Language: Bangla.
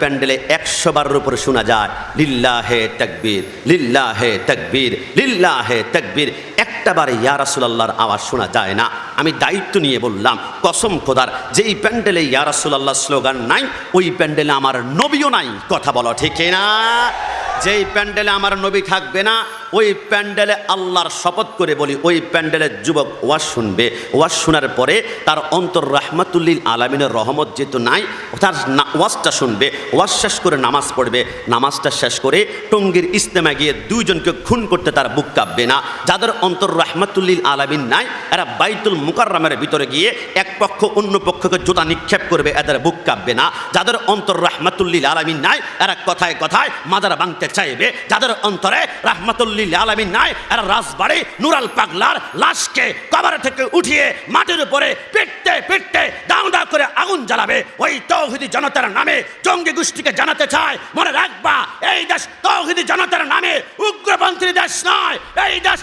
প্যান্ডেলে একশো বারের উপরে শোনা যায় লিল্লা হে তকবীর, লিল্লাহে তকবীর লিল্লাহে তকবীর। একটা বার ইয়া রাসূলুল্লাহর আওয়াজ শোনা যায় না। আমি দায়িত্ব নিয়ে বললাম, কসম খোদার, যেই প্যান্ডেলে ইয়া রাসূলুল্লাহ স্লোগান নাই, ওই প্যান্ডেলে আমার নবীও নাই। কথা বলো ঠিক না যেই প্যান্ডেলে আমার নবী থাকবে না ওই প্যান্ডেলে আল্লাহর শপথ করে বলি, ওই প্যান্ডেলের যুবক ওয়াজ শুনবে। ওয়াজ শোনার পরে তার অন্তর রাহমাতুল্লিল আলমিনের রহমত যেহেতু নাই, তার ওয়াজটা শুনবে। ওয়াজ শেষ করে নামাজ পড়বে। নামাজটা শেষ করে টঙ্গির ইস্তেমা গিয়ে দুইজনকে খুন করতে তার বুক কাঁপবে না। যাদের অন্তর রাহমাতুল্লিল আলামিন নাই, এরা বাইতুল মুকাররামের ভিতরে গিয়ে এক পক্ষ অন্য পক্ষকে জোতা নিক্ষেপ করবে, এদের বুক কাঁপবে না। যাদের অন্তর রাহমাতুল্লিল আলামিন নাই, এরা কথায় কথায় মাজার ভাঙতে চাইবে। যাদের অন্তরে রাহমাতুল্লিল আলামিন নাই। এরা রাজবাড়ি, নুরাল পাগলার লাশকে কবর থেকে উঠিয়ে মাটির উপরে পিটতে পিটতে দাও দাও করে আগুন জ্বালাবে। ওই তৌহিদি জনতার নামে জঙ্গি গোষ্ঠীকে জানাতে চায়। মনে রাখবা, এই দেশ তৌহিদি জনতার নামে উগ্রপন্থী দেশ নয়। এই দেশ